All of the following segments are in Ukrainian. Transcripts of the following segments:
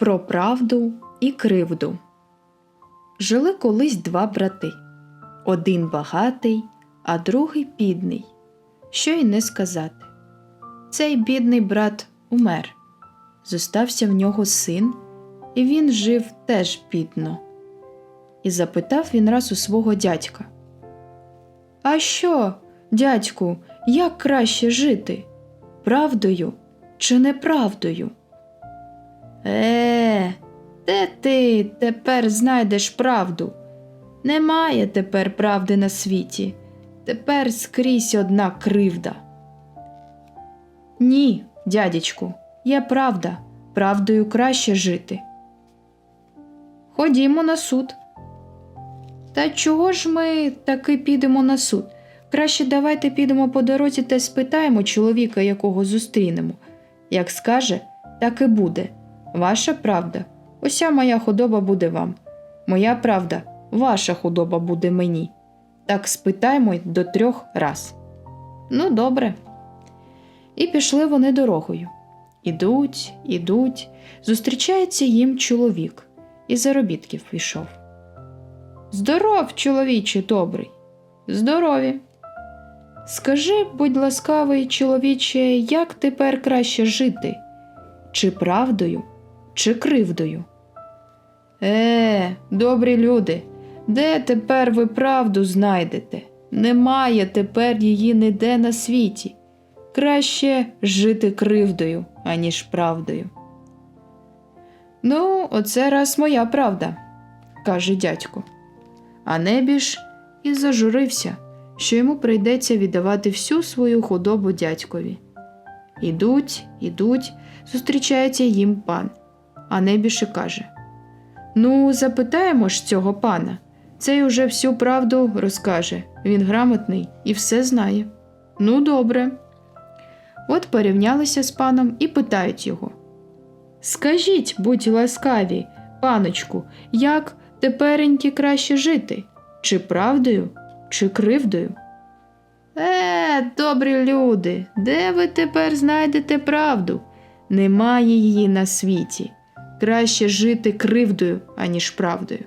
Про правду і кривду. Жили колись два брати. Один багатий, а другий бідний. Що й не сказати. Цей бідний брат умер. Зостався в нього син, і він жив теж бідно. І запитав він раз у свого дядька: А що, дядьку, як краще жити? Правдою чи неправдою? Е, де ти тепер знайдеш правду? Немає тепер правди на світі. Тепер скрізь одна кривда. Ні, дядечку, є правда, правдою краще жити. Ходімо на суд. Та чого ж ми таки підемо на суд? Краще давайте підемо по дорозі та спитаємо чоловіка, якого зустрінемо. Як скаже, так і буде. Ваша правда, уся моя худоба буде вам. Моя правда, ваша худоба буде мені. Так спитаймо й до трьох раз. Ну, добре. І пішли вони дорогою. Ідуть, ідуть, зустрічається їм чоловік, і заробітків пішов. Здоров, чоловіче добрий. Здорові. Скажи, будь ласкавий, чоловіче, як тепер краще жити? Чи правдою, чи кривдою? Е, добрі люди, де тепер ви правду знайдете? Немає тепер її ніде на світі. Краще жити кривдою, аніж правдою. Ну, оце раз моя правда, каже дядько. А небіж і зажурився, що йому прийдеться віддавати всю свою худобу дядькові. Ідуть, ідуть, зустрічається їм пан. А небіж каже: Ну, запитаємо ж цього пана. Цей уже всю правду розкаже. Він грамотний і все знає. Ну, добре. От порівнялися з паном і питають його. Скажіть, будь ласкаві, паночку, як тепереньки краще жити? Чи правдою, чи кривдою? Е, добрі люди, де ви тепер знайдете правду? Немає її на світі. Краще жити кривдою, аніж правдою.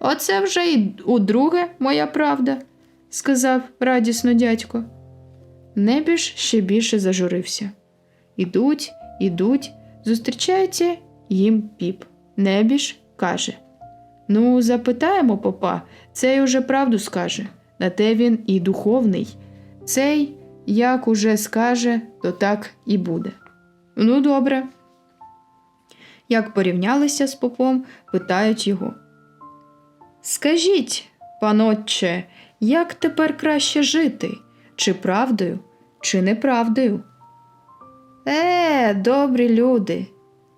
Оце вже й удруге моя правда, сказав радісно дядько. Небіж ще більше зажурився. Ідуть, ідуть, зустрічається їм піп. Небіж каже: Ну, запитаємо попа, цей уже правду скаже. На те він і духовний. Цей, як уже скаже, то так і буде. Ну, добре. Як порівнялися з попом, питають його. Скажіть, панотче, як тепер краще жити? Чи правдою, чи неправдою? Е, добрі люди,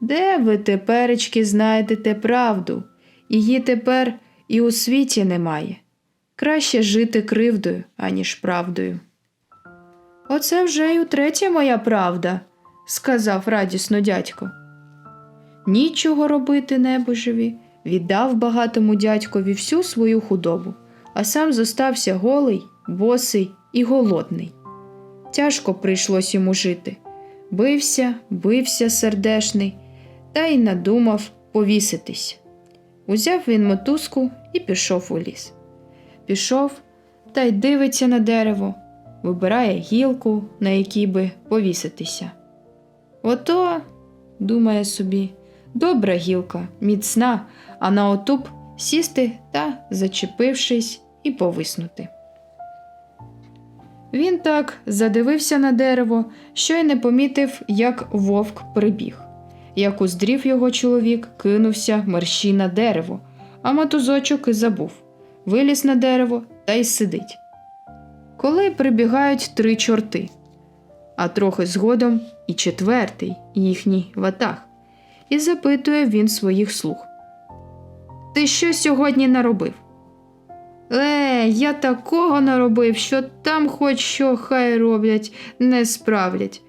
де ви теперечки знайдете правду? Її тепер і у світі немає. Краще жити кривдою, аніж правдою. Оце вже й утретє моя правда, сказав радісно дядько. Нічого робити небожеві, віддав багатому дядькові всю свою худобу, а сам зостався голий, босий і голодний. Тяжко прийшлось йому жити. Бився, бився сердешний, та й надумав повіситись. Узяв він мотузку і пішов у ліс. Пішов та й дивиться на дерево, вибирає гілку, на якій би повіситися. Ото, думає собі, добра гілка, міцна, а на отуп сісти та, зачепившись, і повиснути. Він так задивився на дерево, що й не помітив, як вовк прибіг. Як уздрів його чоловік, кинувся мерщій на дерево, а мотузочок і забув. Виліз на дерево та й сидить. Коли прибігають три чорти, а трохи згодом і четвертий їхній ватаг, і запитує він своїх слуг. Ти що сьогодні наробив? Е, я такого наробив, що там хоч що хай роблять, не справлять.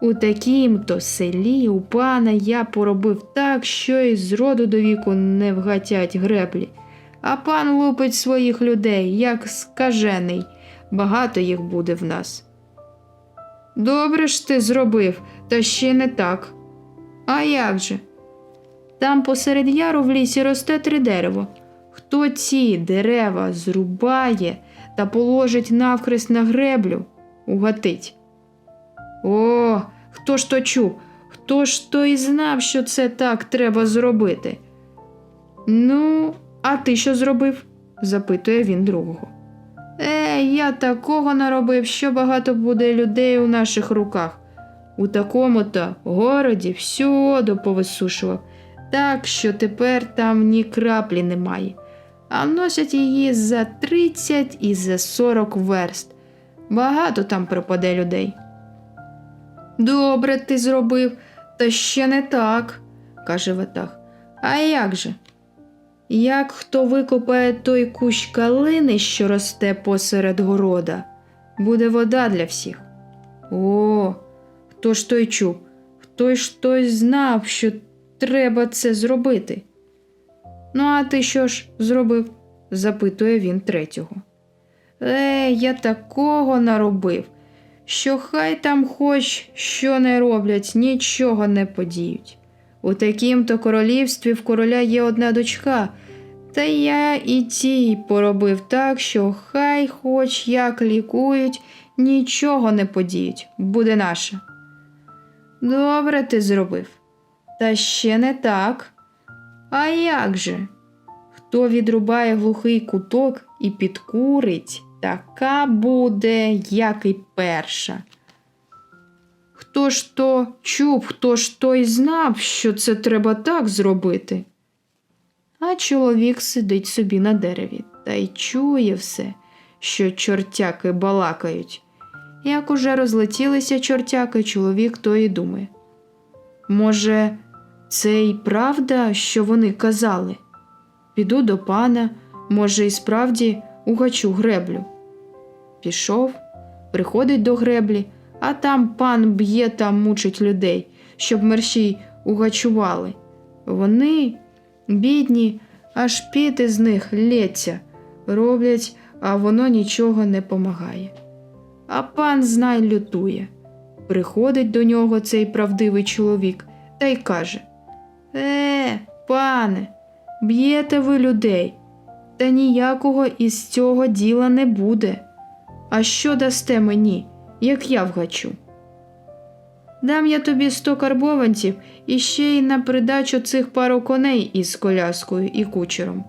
У такім то селі у пана я поробив так, що й з роду до віку не вгатять греблі. А пан лупить своїх людей, як скажений, багато їх буде в нас. Добре ж ти зробив, та ще не так. А як же? Там посеред яру в лісі росте три дерево. Хто ці дерева зрубає та положить навхрест на греблю, угатить. О, хто ж то чув? Хто ж то і знав, що це так треба зробити? Ну, а ти що зробив? запитує він другого. Е, я такого наробив, що багато буде людей у наших руках. У такому то городі всю воду повисушував, так що тепер там ні краплі немає, а носять її за 30 і за 40 верст. Багато там пропаде людей. Добре ти зробив, та ще не так, каже Ватаг. А як же? Як хто викопає той кущ калини, що росте посеред города, буде вода для всіх. О, хто той чув, хто ж той знав, що треба це зробити. Ну, а ти що ж зробив? запитує він третього. Е, я такого наробив, що хай там хоч що не роблять, нічого не подіють. У такім то королівстві в короля є одна дочка, та я і тій поробив так, що хай хоч як лікують, нічого не подіють, буде наше. Добре ти зробив. Та ще не так. А як же? Хто відрубає глухий куток і підкурить, така буде, як і перша. Хто ж то чув, хто ж то й знав, що це треба так зробити? А чоловік сидить собі на дереві та й чує все, що чортяки балакають. Як уже розлетілися чортяки, чоловік то і думає. Може, це й правда, що вони казали? Піду до пана, може, і справді угачу греблю. Пішов, приходить до греблі, а там пан б'є та мучить людей, щоб мерщій угачували. Вони, бідні, аж піти з них лється, роблять, а воно нічого не помагає. А пан знай лютує. Приходить до нього цей правдивий чоловік та й каже: Е, пане, б'єте ви людей, та ніякого із цього діла не буде. А що дасте мені, як я вгачу? Дам я тобі сто карбованців і ще й на придачу цих пару коней із коляскою і кучером.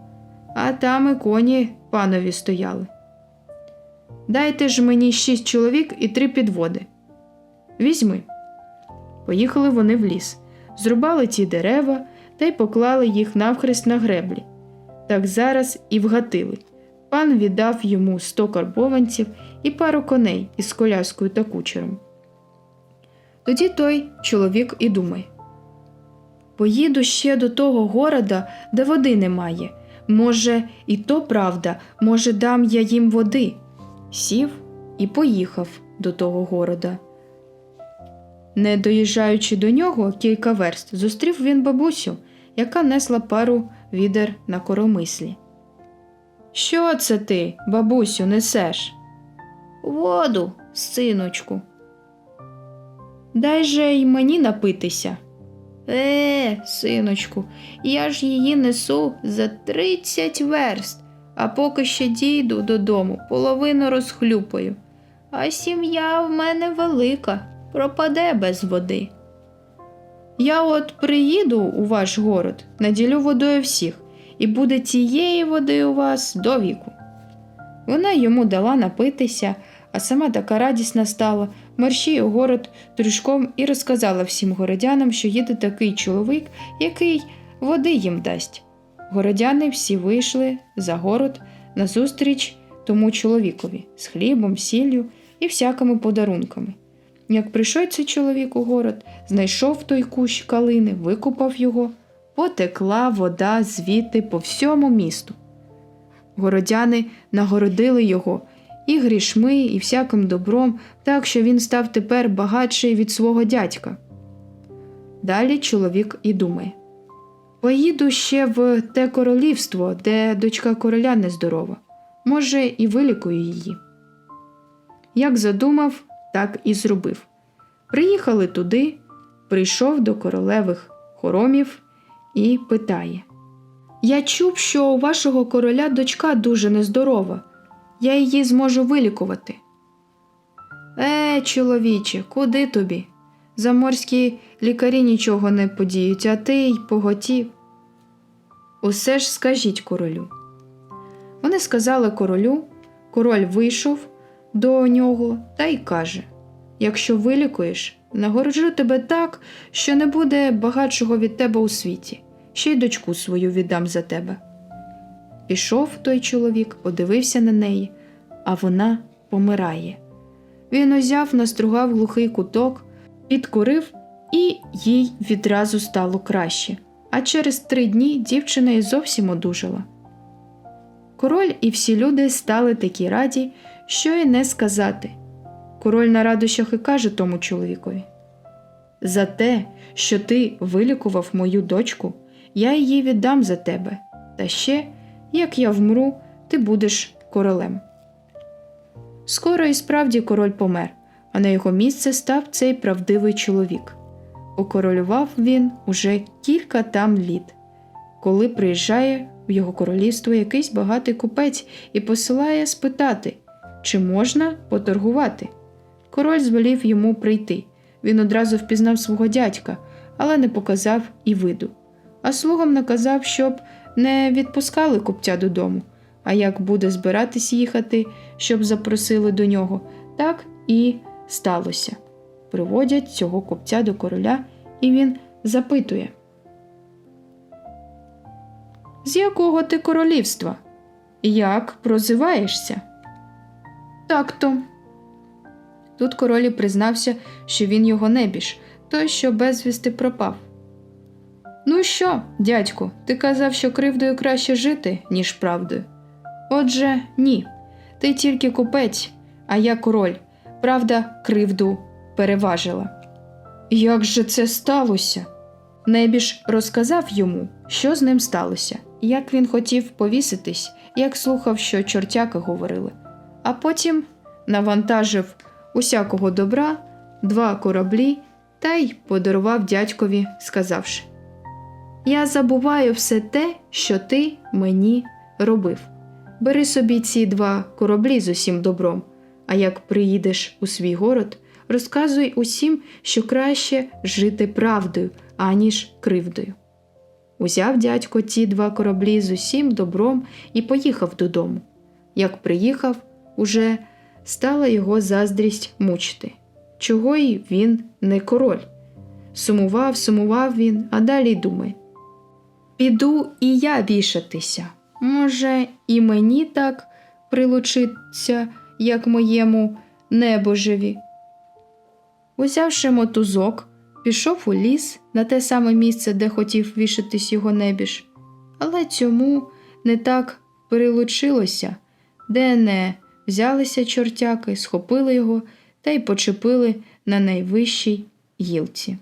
А там і коні панові стояли. Дайте ж мені шість чоловік і три підводи. Візьми. Поїхали вони в ліс, зрубали ті дерева та й поклали їх навхрест на греблі. Так зараз і вгатили. Пан віддав йому сто карбованців і пару коней із коляскою та кучером. Тоді той чоловік і думає: Поїду ще до того города, де води немає. Може, і то правда, може, дам я їм води. Сів і поїхав до того города. Не доїжджаючи до нього кілька верст, зустрів він бабусю, яка несла пару відер на коромислі. Що це ти, бабусю, несеш? Воду, синочку. Дай же й мені напитися. Е, синочку, я ж її несу за тридцять верст, а поки ще дійду додому, половину розхлюпаю. А сім'я в мене велика, пропаде без води. Я от приїду у ваш город, наділю водою всіх, і буде тієї води у вас до віку. Вона йому дала напитися, а сама така радісна стала, мерщій у город трюшком і розказала всім городянам, що їде такий чоловік, який води їм дасть. Городяни всі вийшли за город назустріч тому чоловікові з хлібом, сіллю і всякими подарунками. Як прийшов цей чоловік у город, знайшов той кущ калини, викупав його, потекла вода звідти по всьому місту. Городяни нагородили його і грішми, і всяким добром, так що він став тепер багатший від свого дядька. Далі чоловік і думає Поїду ще в те королівство, де дочка короля нездорова. Може, і вилікую її. Як задумав, так і зробив. Приїхали туди, прийшов до королевих хоромів і питає: Я чув, що у вашого короля дочка дуже нездорова. Я її зможу вилікувати. Е, чоловіче, куди тобі? Заморські лікарі нічого не подіють, а ти й поготів. Усе ж скажіть королю. Вони сказали королю, король вийшов до нього та й каже: Якщо вилікуєш, нагороджу тебе так, що не буде багатшого від тебе у світі, ще й дочку свою віддам за тебе. Пішов той чоловік, подивився на неї, а вона помирає. Він узяв, настругав глухий куток, підкурив, і їй відразу стало краще. А через три дні дівчина й зовсім одужала. Король і всі люди стали такі раді, що й не сказати. Король на радощах і каже тому чоловікові: За те, що ти вилікував мою дочку, я її віддам за тебе, та ще, як я вмру, ти будеш королем. Скоро і справді король помер, а на його місце став цей правдивий чоловік. Окоролював він уже кілька там літ, коли приїжджає в його королівство якийсь багатий купець і посилає спитати, чи можна поторгувати. Король звелів йому прийти. Він одразу впізнав свого дядька, але не показав і виду. А слугам наказав, щоб не відпускали купця додому, а як буде збиратись їхати, щоб запросили до нього, так і сталося. Приводять цього купця до короля, і він запитує: З якого ти королівства? Як прозиваєшся? Так то. Тут король признався, що він його небіж, той, що безвісти пропав. Ну що, дядьку, ти казав, що кривдою краще жити, ніж правдою. Отже, ні. Ти тільки купець, а я король. Правда, кривду переважила. Як же це сталося? Небіж розказав йому, що з ним сталося, як він хотів повіситись, як слухав, що чортяки говорили, а потім навантажив усякого добра, два кораблі та й подарував дядькові, сказавши: Я забуваю все те, що ти мені робив. Бери собі ці два кораблі з усім добром, а як приїдеш у свій город, розказуй усім, що краще жити правдою, аніж кривдою. Узяв дядько ті два кораблі з усім добром і поїхав додому. Як приїхав, уже стала його заздрість мучити. Чого й він не король? Сумував, сумував він, а далі думає. Піду і я вішатися. Може, і мені так прилучиться, як моєму небожеві. Узявши мотузок, пішов у ліс на те саме місце, де хотів вішатись його небіж, але цьому не так прилучилося, де не взялися чортяки, схопили його та й почепили на найвищій гілці.